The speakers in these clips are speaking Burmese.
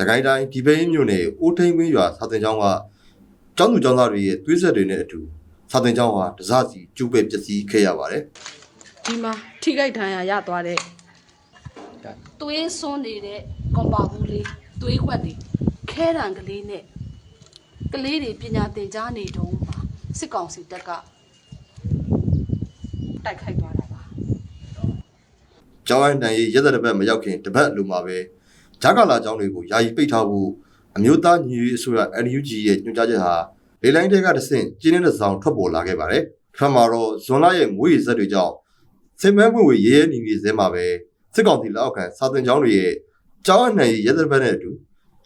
စကိုင်းတိုင်းဒီပိန်းမြို့နယ်အိုးထိန်ကွင်းရွာစာသင်ကျောင်းကကျောင်းသူကျောင်းသားတွေရဲ့သွေးဆက်တွေနဲ့အတူစာသင်ကျောင်းဟာတစားစီကျုပ်ပဲပျက်စီးခဲ့ရပါတယ်ဒီမှာထိခိုက်ဒဏ်ရာရသွားတဲ့သွေးစွန်းနေတဲ့ကွန်ပါဘူးလေးသွေးခွက်တွေခဲတံကလေးနဲ့ကလေးတွေပညာသင်ကြားနေတုန်းမှာစစ်ကောင်စီတပ်ကတိုက်ခိုက်သွားတာပါ။ကျောင်းအိုင်းတန်ရေးရက်သက်တစ်ပတ်မရောက်ခင်တစ်ပတ်လိုမှာပဲ ဂျာကာလာကျောင်းတွေကိုယာယီပိတ်ထားဖို့အမျိုးသားညီညွတ်ရေးအစိုးရ NUG ရဲ့ညွှန်ကြားချက်ဟာလေလိုင်းတွေကတဆင့်ကျင်းနေတဲ့ဆောင်ထွက်ပေါ်လာခဲ့ပါတယ်။ထပ်မှာတော့ဇွန်လရဲ့မွေးရည်ဆက်တွေကြောင့်စင်မန်းပွင့်ဝေရဲရဲနေနေစဲမှာပဲစစ်ကောင်စီလက်အောက်ခံစာသင်ကျောင်းတွေရဲ့ကျောင်းအနှံရေးရက်သက်တစ်ပတ်နဲ့အတူ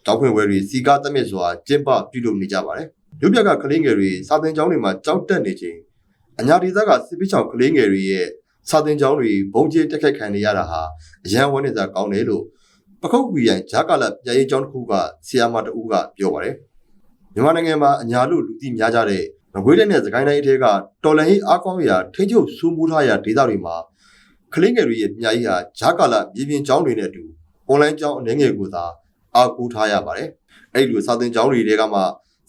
ကျောင်းဖွင့်ဝဲတွေစီကားတက်မြင့်စွာကျင်းပပြုလုပ်နေကြပါတယ်။မြို့ပြကကလေးငယ်တွေစာသင်ကျောင်းတွေမှာကြောက်တက်နေချိန်အညာဒေသကစစ်ပိချောင်ကလေးငယ်တွေရဲ့စာသင်ကျောင်းတွေဘုံကျဲတက်ခိုက်ခံနေရတာဟာအရန်ဝန်းနေစားကောင်းတယ်လို့ ပခုတ်ကွေရန်ဂျာကာလပြရေးကျောင်းတစ်ခုကဆီယာမတဦးကပြောပါတယ်မြန်မာနိုင်ငံမှာအညာလို့လူသိများကြတဲ့ငကွေးတဲ့နဲ့စကိုင်းတိုင်းအထက်ကတော်လန်ဟိအားကောင်းရာထိန်းချုပ် စိုးမိုးထားရာဒေသတွေမှာကလေးငယ်တွေရဲ့ပညာရေးဟာဂျာကာလပြည်ပြင်ကျောင်းတွေနဲ့အတူအွန်လိုင်းကျောင်းအနေငယ်ကိုသာအားကိုးထားရပါတယ်အဲ့ဒီလိုစာသင်ကျောင်းတွေတဲကမှ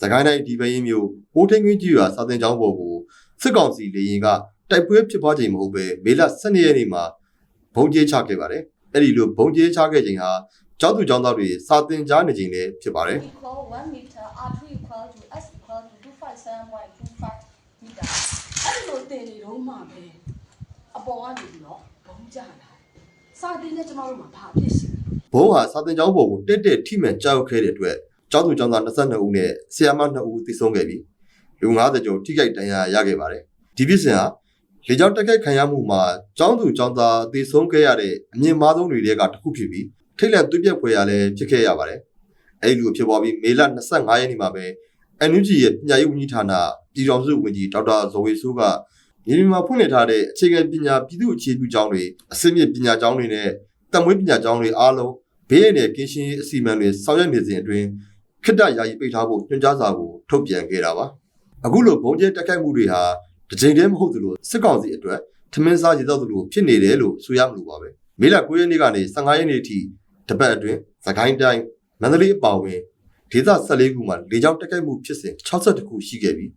စကိုင်းတိုင်းဒီပရင်မျိုးပိုးထင်းကွင်းကြီးရွာစာသင်ကျောင်းပေါ်ကိုစစ်ကောင်စီလေရင်ကတိုက်ပွဲဖြစ်ပွားချိန်မဟုတ်ပဲမေလ12ရက်နေ့မှာဘုံကျဲချခဲ့ပါတယ် အဲ့ဒီလိုဘုံကျဲချခဲ့ချိန်ဟာကျောင်းသူကျောင်းသားတွေစာသင်ကြားနေချိန်လည်းဖြစ်ပါတယ် equal 1 meter, R2 equal to S equal to 257.25 meter. အဲ့ဒီလိုတင်နေတော့မှပဲအပေါ်ကနေပြီးတော့ဘုံကြလာစာတင်နဲ့ကျမတို့မှာဘာဖြစ်စီဘုံဟာစာတင်ကျောင်းပေါ်ကိုတက်တက်ထိမှန်ကြောက်ခဲ့တဲ့အတွက်ကျောင်းသူကျောင်းသား22ဦးနဲ့ဆရာမ2ဦးသေဆုံးခဲ့ပြီးလူ90ကျော်ထိခိုက်ဒဏ်ရာရခဲ့ပါတယ်ဒီဖြစ်စဉ်ဟာ လေကြောင်းတက်ခိုက်ခံရမှုမှာကျောင်းသူကျောင်းသားသေဆုံးခဲ့ရတဲ့အမြင့်မားဆုံးတွေကတစ်ခုဖြစ်ပြီးထိတ်လန့်သွေးပြက်ဖွယ်ရလည်းဖြစ်ခဲ့ရပါတယ်အဲဒီလိုဖြစ်ပေါ်ပြီးမေလ25ရက်နေ့မှာပဲ NUG ရဲ့ပညာရေးဝန်ကြီးဌာနပြည်တော်စုဝန်ကြီးဒေါက်တာဇော်ဝေဆိုးကညီမမှာဖွင့်လှစ်ထားတဲ့အခြေခံပညာပြည်သူ့အခြေပြုကျောင်းတွေအစစ်မြစ်ပညာကျောင်းတွေနဲ့တံမွေးပညာကျောင်းတွေအားလုံးဘေးရည်နဲ့ကင်းရှင်းရေးအစီအမံတွေဆောင်ရွက်နေစဉ်အတွင်းခိတ္တယာယီပိတ်ထားဖို့ညွှန်ကြားစာကိုထုတ်ပြန်ခဲ့တာပါအခုလိုဘုံကျဲတက်ခိုက်မှုတွေဟာ တစ်ချိန်တည်းမဟုတ်သလိုစစ်ကောင်စီအတွက်ထမင်းစားရည်တော့သလိုဖြစ်နေတယ်လို့ဆိုရမလို့ပါပဲမေလ9ရက်နေ့ကနေ15ရက်နေ့ထိတပတ်အတွင်းသခိုင်းတိုင်းမန္တလေးအပါအဝင်ဒေသ14ခုမှာလေကြောင်းတက်ခိုက်မှုဖြစ်စဉ်62ခုရှိခဲ့ပြီး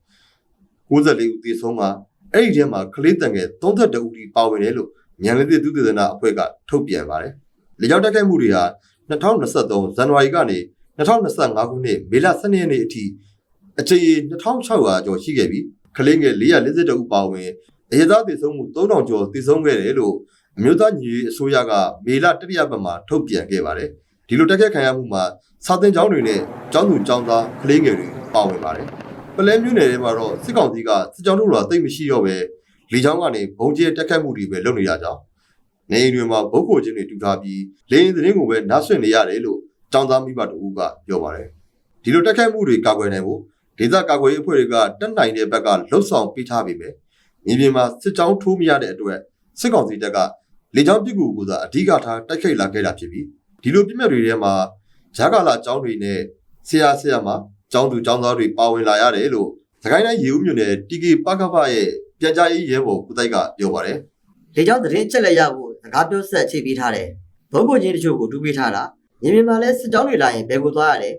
94ဦးသေဆုံးမှာအဲ့ဒီထဲမှာကလေးတန်ငယ်32ဦးထိပါဝင်တယ်လို့ညံလေးသစ်သုတေသနအဖွဲ့ကထုတ်ပြန်ပါတယ်လေကြောင်းတက်ခိုက်မှုတွေဟာ2023ဇန်နဝါရီကနေ2025ခုနှစ်မေလ12ရက်နေ့အထိအကြိမ်2600ကျော်ရှိခဲ့ပြီး ကလေးငယ်442ဦးပါဝင်အရသာသေဆုံးမှု3000ကျော်သေဆုံးခဲ့တယ်လို့အမျိုးသားညီညွတ်ရေးအစိုးရကမေလတတိယပတ်မှာထုတ်ပြန်ခဲ့ပါတယ်ဒီလိုတက်ခဲ့ခံရမှုမှာစာသင်ကျောင်းတွေနဲ့ကျောင်းသူကျောင်းသားကလေးငယ်တွေပါဝင်ပါတယ်ပလဲမျိုးနယ်ထဲမှာတော့စစ်ကောင်စီကစစ်ကြောင်းတို့လာတိတ်မရှိတော့ပဲလေကြောင်းကနေဘုံကျဲတက်ခတ်မှုတွေပဲလုပ်နေရကြောင်းနေအိမ်တွေမှာဘုတ်ကိုချင်းတွေတူထားပြီးလေရင်သတင်းကိုပဲနားဆွင့်နေရတယ်လို့ကျောင်းသားမိဘတို့ကပြောပါတယ်ဒီလိုတက်ခတ်မှုတွေကာကွယ်နိုင်ဖို့ ဒေသကာကွယ်ရေးအဖွဲ့တွေကတက်နိုင်တဲ့ဘက်ကလှုပ်ဆောင်ပေးထားပြီပဲမြေပြင်မှာစစ်ကြောင်းထိုးမရတဲ့အတွက်စစ်ကောင်စီတပ်ကလေကြောင်းပစ်ကူကိုသာအဓိကထားတိုက်ခိုက်လာခဲ့တာဖြစ်ပြီးဒီလိုပြစ်မှတ်တွေထဲမှာဂျာကာလာကျောင်းတွေနဲ့ဆရာဆရာမကျောင်းသူကျောင်းသားတွေပါဝင်လာရတယ်လို့သခိုင်းတိုင်းရေဦးမြို့နယ်တီကီပကဖရဲ့ပြန်ကြားရေးရဲဘော်ကုတိုက်ကပြောပါတယ်လေကြောင်းသတင်းချက်လက်ရဖို့စကားပြောဆက်ချိန်ပေးထားတယ်ဘုံကိုချင်းတချို့ကိုတူပေးထားတာညီမြင်မှာလဲစစ်ကြောင်းတွေလာရင်ဘယ်ကိုသွားရလဲ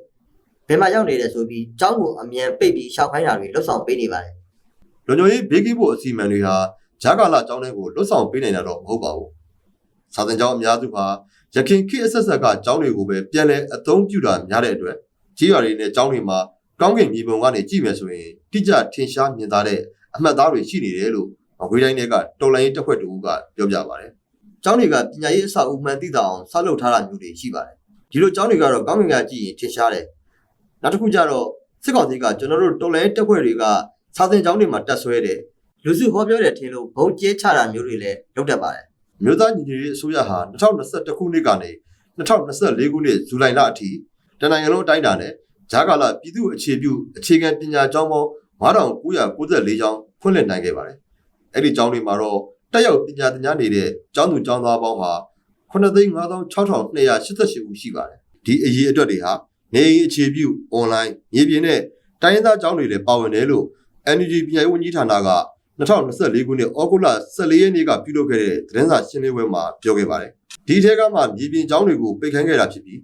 ဘယ်မှာရောက်နေလဲဆိုပြီးကျောင်းကိုအမြန်ပိတ်ပြီးရှောက်ခိုင်းတာတွေလှုပ်ဆောင်ပေးနေပါတယ်လုံခြုံရေးဘေးကင်းဖို့အစီအမံတွေဟာဂျာကာလာကျောင်းတွေကိုလွတ်ဆောင်ပေးနိုင်တာတော့မဟုတ်ပါဘူး။စာသင်ကျောင်းအများစုဟာရခင်ခေတ်အဆက်ဆက်ကကျောင်းတွေကိုပဲပြန်လည်အသုံးပြုတာများတဲ့အတွက်ကြီးရွာတွေနဲ့ကျောင်းတွေမှာကောင်းကင်မြေပုံကနေကြည့်မယ်ဆိုရင်တိကျထင်ရှားမြင်သာတဲ့အမှတ်သားတွေရှိနေတယ်လို့မကွေးတိုင်းတွေကတော်လိုင်းရေးတပ်ဖွဲ့တူကပြောပြပါတယ်။ကျောင်းတွေကပညာရေးအဆောက်အဦမှန်သိတာအောင်ဆောက်လုပ်ထားတာမျိုးတွေရှိပါတယ်။ဒီလိုကျောင်းတွေကတော့ကောင်းကင်ကကြည့်ရင်ထင်ရှားတယ်။ နောက်တစ်ခုကျတော့စစ်ကောင်စီကကျွန်တော်တို့တော်လိုင်းတပ်ဖွဲ့တွေကစာသင်ကျောင်းတွေမှာတက်ဆွဲတယ်လူစုဟောပြောတယ်ထင်လို့ဘုံကျဲချတာမျိုးတွေလည်းလုပ်တတ်ပါတယ်မြို့သားညီညွတ်ရေးအစိုးရဟာ2021ခုနှစ်ကနေ2024ခုနှစ်ဇူလိုင်လအထိတနင်္ဂနွေလုံးအတိုင်းအတာနဲ့ဂျာကာလာပြည်သူ့အခြေပြုအခြေခံပညာကျောင်းပေါင်း9994ကျောင်းဖွင့်လှစ်နိုင်ခဲ့ပါတယ်။အဲ့ဒီကျောင်းတွေမှာတော့တက်ရောက်ပညာသင်ကြားနေတဲ့ကျောင်းသူကျောင်းသားပေါင်းဟာ9,5288ဦးရှိပါတယ်။ဒီအရေးအတွက်တွေဟာ နေအိမ်အခြေပြုအွန်လိုင်းမြေပြင်နဲ့တိုင်းရင်းသားကျောင်းတွေလည်းပါဝင်တယ်လို့ NUG ပြည်ရေးဝန်ကြီးဌာနက2024ခုနှစ်ဩဂုတ်လ14ရက်နေ့ကပြုလုပ်ခဲ့တဲ့သတင်းစာရှင်းလင်းပွဲမှာပြောခဲ့ပါတယ်။ဒီထဲကမှမြေပြင်ကျောင်းတွေကိုပိတ်ခိုင်းခဲ့တာဖြစ်ပြီး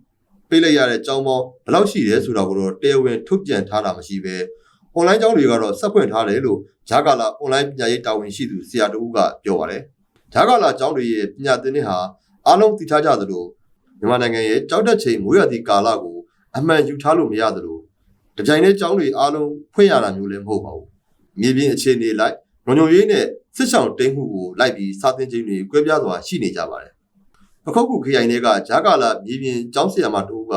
ပေးလိုက်ရတဲ့ကျောင်းပေါင်းဘယ်လောက်ရှိတယ်ဆိုတာကိုတော့တရားဝင်ထုတ်ပြန်ထားတာမရှိဘဲ online ကျောင်းတွေကတော့စက်ဖွင့်ထားတယ်လို့ဂျာကာလာ online ပညာရေးတာဝန်ရှိသူဆရာတဦးကပြောပါတယ်။ဂျာကာလာကျောင်းတွေရဲ့ပညာသင်နှစ်ဟာအားလုံးသိထားကြသလိုမြန်မာနိုင်ငံရဲ့ကြောက်တက်ချိန်မိုးရသည့်ကာလကို အမှန်ယူထားလို့မရသလိုတပြိုင်တည်းကျောင်းတွေအားလုံးဖွင့်ရတာမျိုးလည်းမဟုတ်ပါဘူး။မြေပြင်အခြေအနေလိုက်ညုံညုံရေးနဲ့စစ်ဆောင်တိမ်မှုကိုလိုက်ပြီးစာသင်ချိန်တွေကွဲပြားစွာရှိနေကြပါတယ်။ပခုတ်ကူခရိုင်တွေကဂျာကာလာမြေပြင်ကျောင်းဆရာမတဦးက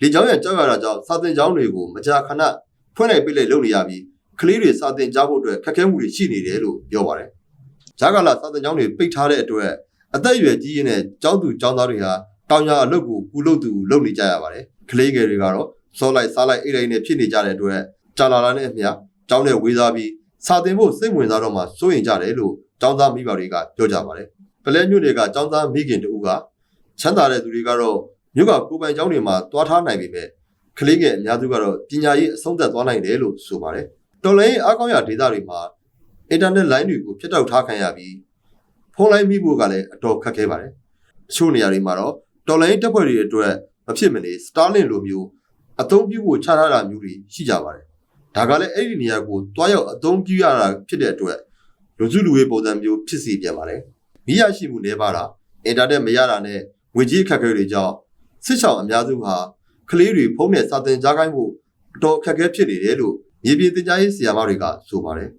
လေကျောင်းရကြောက်ရတာကြောင့်စာသင်ကျောင်းတွေကိုမကြာခဏဖွင့်လိုက်ပိတ်လိုက်လုပ်နေရပြီးကလေးတွေစာသင်ကြားဖို့အတွက်ခက်ခဲမှုတွေရှိနေတယ်လို့ပြောပါတယ်။ဂျာကာလာစာသင်ကျောင်းတွေပိတ်ထားတဲ့အတွက်အသက်အရွယ်ကြီးရင်းတဲ့ကျောင်းသူကျောင်းသားတွေဟာတောင်ရအလုပ်ကိုကူလုပ်သူလုပ်နေကြရပါတယ်။ ကလေးငယ်တွေကတော့စောလိုက်စားလိုက်အိတ်လိုက်နဲ့ဖြစ်နေကြတဲ့အတွက်ကြာလာလာနဲ့အမျှကျောင်းထဲဝေးစားပြီးစာသင်ဖို့စိတ်ဝင်စားတော့မှစိုးရင်ကြတယ်လို့ကျောင်းသားမိဘတွေကပြောကြပါတယ်။ပလဲမြို့တွေကကျောင်းသားမိခင်တူကချမ်းသာတဲ့သူတွေကတော့မြို့ကကိုယ်ပိုင်ကျောင်းတွေမှာတွားထားနိုင်ပေမဲ့ကလေးငယ်အများစုကတော့ပညာရေးအဆုံးသတ်သွားနိုင်တယ်လို့ဆိုပါတယ်။တော်လိုင်းအားကောင်းရာဒေသတွေမှာအင်တာနက်လိုင်းတွေကိုဖြတ်တောက်ထားခံရပြီးဖုန်းလိုင်းမိဖို့ကလည်းအတော်ခက်ခဲပါတယ်။အချို့နေရာတွေမှာတော့တော်လိုင်းတပ်ဖွဲ့တွေအတွက် မဖြစ်မနေ Starlink လိုမျိုးအသုံးပြုဖို့ချထားတာမျိုးတွေရှိကြပါတယ်။ဒါကလည်းအဲ့ဒီနေရာကိုတွားရောက်အသုံးပြုရတာဖြစ်တဲ့အတွက်လူစုလူဝေးပုံစံမျိုးဖြစ်စီပြန်ပါတယ်။မိရရှိမှုနေပါတာအင်တာနက်မရတာနဲ့ငွေကြေးအခက်အခဲတွေကြောင့်စစ်ဆောင်အများစုဟာကလေးတွေဖုန်းနဲ့စာသင်ကြားခိုင်းဖို့အတော်အခက်အခဲဖြစ်နေတယ်လို့မြေပြင်တင်ကြားရေးဆရာမတွေကဆိုပါတယ်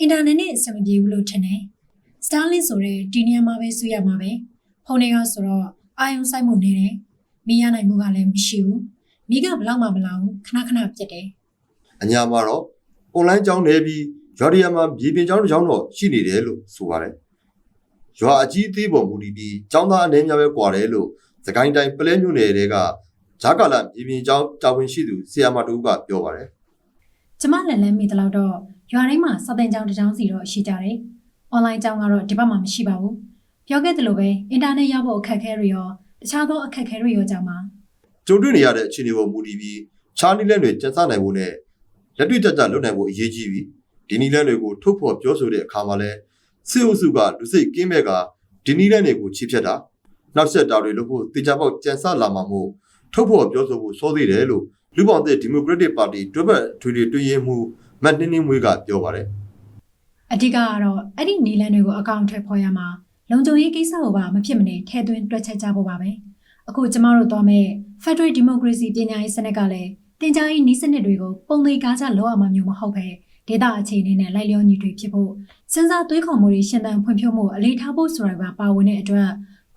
အင်တာနက်နဲ့အဆင်မပြေဘူးလို့ထင်တယ်။ Starlink ဆိုတဲ့ဒီနေရာမှာပဲဆွေးရမှာပဲ။ဖုန်းတွေကဆိုတော့အာယုံစိုက်မှုနေတယ်။ မီးရနိုင်မှုကလည်းမရှိဘူး။မီးကဘလောက်မှမလာဘူးခဏခဏပြတ်တယ်။အညာမှာတော့ online ကျောင်းနေပြီးရွာဒီယာမှာမြေပြင်ကျောင်းတစ်ကျောင်းတော့ရှိနေတယ်လို့ဆိုပါတယ်။ရွာအကြီးအသေးပေါ်မူတည်ပြီးကျောင်းသားအနေများပဲကွာတယ်လို့သခိုင်းတိုင်းပလဲမြို့နယ်တွေကဂျာကာလာမြေပြင်ကျောင်းတာဝန်ရှိသူဆီယာမတူကပြောပါတယ်။ကျမလည်းလမ်းမိသလောက်တော့ရွာတိုင်းမှာစာသင်ကျောင်းတစ်ကျောင်းစီတော့ရှိကြတယ်။ online ကျောင်းကတော့ဒီဘက်မှာမရှိပါဘူး။ပြောခဲ့သလိုပဲအင်တာနက်ရဖို့အခက်အခဲတွေရော တခြားသောအခက်အခဲတွေရောကြောင့်ပါ။ကြုံတွေ့နေရတဲ့အခြေအနေပေါ်မူတည်ပြီးချားနီလန်တွေကျန်းစားနိုင်ဖို့နဲ့လက်တွေ့ကျကျလုပ်နိုင်ဖို့အရေးကြီးပြီးဒီနီလန်တွေကိုထုတ်ဖော်ပြောဆိုတဲ့အခါမှာလဲစစ်အုပ်စုကလူစိတ်ကင်းမဲ့ကဒီနီလန်တွေကိုချီးဖြတ်တာနောက်ဆက်တာတွေလုပ်ဖို့တေချာပေါက်ကြံစလာမှာမို့ထုတ်ဖော်ပြောဆိုဖို့စောသေးတယ်လို့လူပောင်တဲ့ဒီမိုကရက်တစ်ပါတီတွဲဘက်ထွေထွေတွင်းရေးမှုမတ်တင်းတင်းမွေးကပြောပါတယ်။အဓိကကတော့အဲ့ဒီနီလန်တွေကိုအကောင့်ထဲဖော်ရမှာ လုံခြုံရေးကိစ္စကိုပါမဖြစ်မနေထည့်သွင်းတွက်ချက်ကြဖို့ပါပဲ။အခုကျမတို့သွားမဲ့ Federal Democracy ပညာရေးစနစ်ကလည်းတင် जा ရေးနည်းစနစ်တွေကိုပုံသေးကားကြလောက်အောင်မျိုးမဟုတ်ပဲဒေတာအခြေအနေနဲ့လိုက်လျောညီတွေဖြစ်ဖို့စဉ်းစားတွေးခေါ်မှုတွေရှင်သန်ဖွံ့ဖြိုးမှုအလေးထားဖို့ဆိုတာကပါဝင်တဲ့အတွက်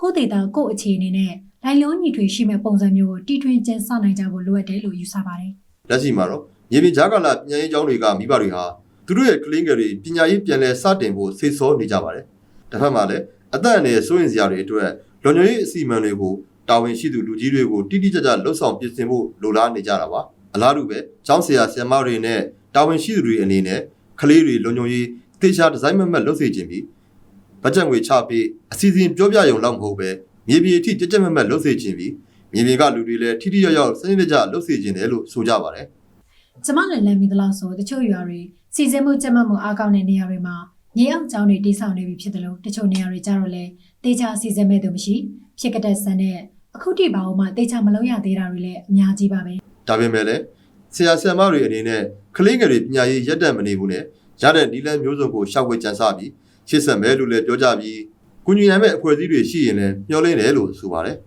ကိုယ့်ဒေတာကိုယ့်အခြေအနေနဲ့လိုက်လျောညီတွေရှိမဲ့ပုံစံမျိုးကိုတီထွင်ကျင်းဆနိုင်ကြဖို့လိုအပ်တယ်လို့ယူဆပါတယ်လက်ရှိမှာတော့မြေပြင်ကြားကာလပညာရေးကျောင်းတွေကမိဘတွေဟာသူတို့ရဲ့ကလေးငယ်တွေပညာရေးပြန်လည်စတင်ဖို့စိတ်ဆောနေကြပါတယ်တစ်ဖက်မှာလည်း အသက်အန္တရာယ်စိုးရင်စရာတွေအတွက်လုံခြုံရေးအစီအမံတွေကိုတာဝန်ရှိသူလူကြီးတွေကိုတိတိကျကျလှုပ်ဆောင်ပြင်ဆင်ဖို့လိုလားနေကြတာပါအလားတူပဲကျောင်းဆရာဆရာမတွေနဲ့တာဝန်ရှိသူတွေအနေနဲ့ကလေးတွေလုံခြုံရေးတေချာဒီဇိုင်းမမတ်လုပ်စေခြင်းပြီးဘတ်ဂျက်ငွေချပြီးအစီအစဉ်ပြောပြရုံလောက်မဟုတ်ပဲမြေပြင်အထိကြက်ကြက်မတ်မတ်လုပ်စေခြင်းပြီးမြေပြင်ကလူတွေလည်းထိထိရောက်ရောက်စနစ်တကျလုပ်စေခြင်းတယ်လို့ဆိုကြပါတယ်။ကျမလည်းလမ်းမိသလောက်ဆိုတချို့ရွာတွေစီစဉ်မှုကြက်မှတ်မှုအားကောင်းတဲ့နေရာတွေမှာ မြေအောင်ကျောင်းတွေတိစောက်နေပြီဖြစ်တယ်လို့တချို့နေရာတွေကြတော့လေတေချာစီစဉ်မဲ့သူမရှိဖြစ်ကတဲ့ဆန်နဲ့အခုတိပါအောင်မှတေချာမလုပ်ရသေးတာတွေလည်းအများကြီးပါပဲဒါပေမဲ့လည်းဆရာဆရာမတွေအနေနဲ့ကလေးငယ်တွေပညာရေးရက်တက်မနေဘူးနဲ့ရတဲ့ဒီလန်မျိုးစုံကိုရှောက်ဝဲကြံစားပြီးရှေ့ဆက်မဲလို့လည်းပြောကြပြီးကုညီနိုင်မဲ့အဖွဲ့အစည်းတွေရှိရင်လည်းမျှော်လင့်တယ်လို့ဆိုပါတယ်